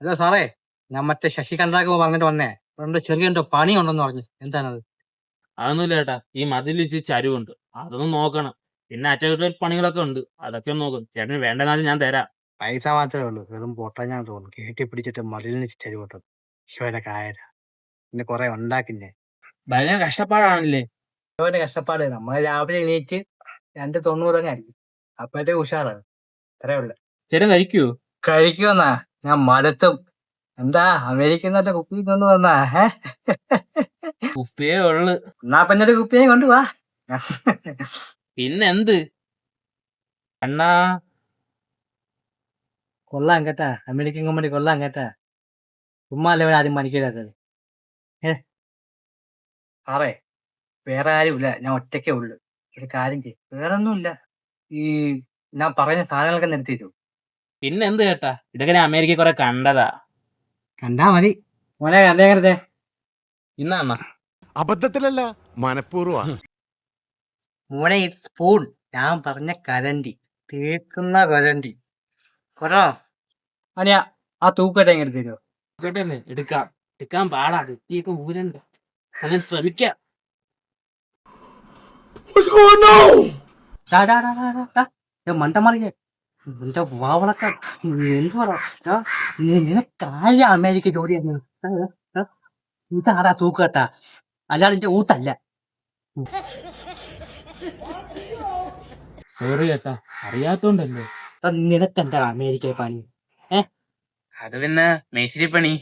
അല്ല സാറേ ഞാൻ മറ്റേ ശശി കണ്ടാക്കുമ്പോ പറഞ്ഞിട്ട് വന്നേ. ഇവിടെ ചെറിയ പണി ഉണ്ടെന്ന് പറഞ്ഞു. എന്താണത്? അതൊന്നുമില്ല ചേട്ടാ ഈ മതിൽ വെച്ച് ചരിവുണ്ട്. അതൊന്നും നോക്കണം. പിന്നെ അറ്റകുറ്റ പണികളൊക്കെ ഉണ്ട്. അതൊക്കെ നോക്കും. ചേട്ടന് വേണ്ടെന്നാലും ഞാൻ തരാം. പൈസ മാത്രമേ ഉള്ളൂ. വെറും പൊട്ടഞ്ഞാൻ തോന്നുന്നു. കയറ്റി പിടിച്ചിട്ട് മതിലിന് ചരിവട്ടം ശിവന്റെ കായര പിന്നെ കുറെ ഉണ്ടാക്കില്ലേ? ഭയങ്കര കഷ്ടപ്പാടാണല്ലേ? ശിവന്റെ കഷ്ടപ്പാട്. നമ്മൾ രാവിലെ എണീറ്റ് രണ്ട് തൊണ്ണൂറ് അങ്ങനെ അപ്പഴത്തെ ഉഷാറാണ്. അത്രേ ഉള്ളു. ചേട്ടൻ കഴിക്കൂ കഴിക്കുമെന്നാ. ഞാൻ മലത്തും എന്താ അമേരിക്കന്നത്തെ കുപ്പി തന്നു വന്നാ? ഏ? ഉപ്പേ ഉള്ളു. എന്നാ പിന്നെ കുപ്പിയെ കൊണ്ടുവാ പിന്നെന്ത്? അണ്ണാ. കൊള്ളാം കേട്ടാ. അമേരിക്കൻ കമ്പനി കൊള്ളാം കേട്ടാ. ചുമ്മാ അല്ലേ ആരും മണിക്കരുത് ഏ സാറേ വേറെ ആരുമില്ല. ഞാൻ ഒറ്റയ്ക്കേ ഉള്ളു. ഒരു കാര്യം ചെയ്യും. വേറെ ഒന്നുമില്ല ഈ ഞാൻ പറഞ്ഞ സാധനങ്ങളൊക്കെ നിർത്തി തരൂ പിന്നെന്ത് കേട്ടാ ഇതൊക്കെ ഞാൻ അമേരിക്ക കുറെ കണ്ടതാ. കണ്ടാ മതി. മോനെ കണ്ടേ ഇന്നാ അബദ്ധത്തിലല്ല മനഃപൂർവ മോനെ ഈ സ്പൂൺ ഞാൻ പറഞ്ഞ കരണ്ടി. തേക്കുന്ന കരണ്ടി. കൊറോ? അനിയ ആ തൂക്കട്ടെ ഇങ്ങോട്ട് തരുമോ കേട്ടല്ലേ എടുക്കാം. എടുക്കാൻ പാടാ. തെറ്റിയൊക്കെ ഊരണ്ട. അങ്ങനെ ശ്രമിക്കാം. മണ്ടമറിയ എന്റെ വാവളക്ക? എന്ത് പറയാ നിനക്കായ അമേരിക്ക ജോലി ഇതാടാ തൂക്കട്ടാ അല്ലാതെ നിന്റെ ഊത്തല്ല. സോറി ചേട്ടാ അറിയാത്തോണ്ടല്ലേ. നിനക്കെന്താ അമേരിക്ക പണി? ഏ? അത് പിന്നെ മേശിരി പണി.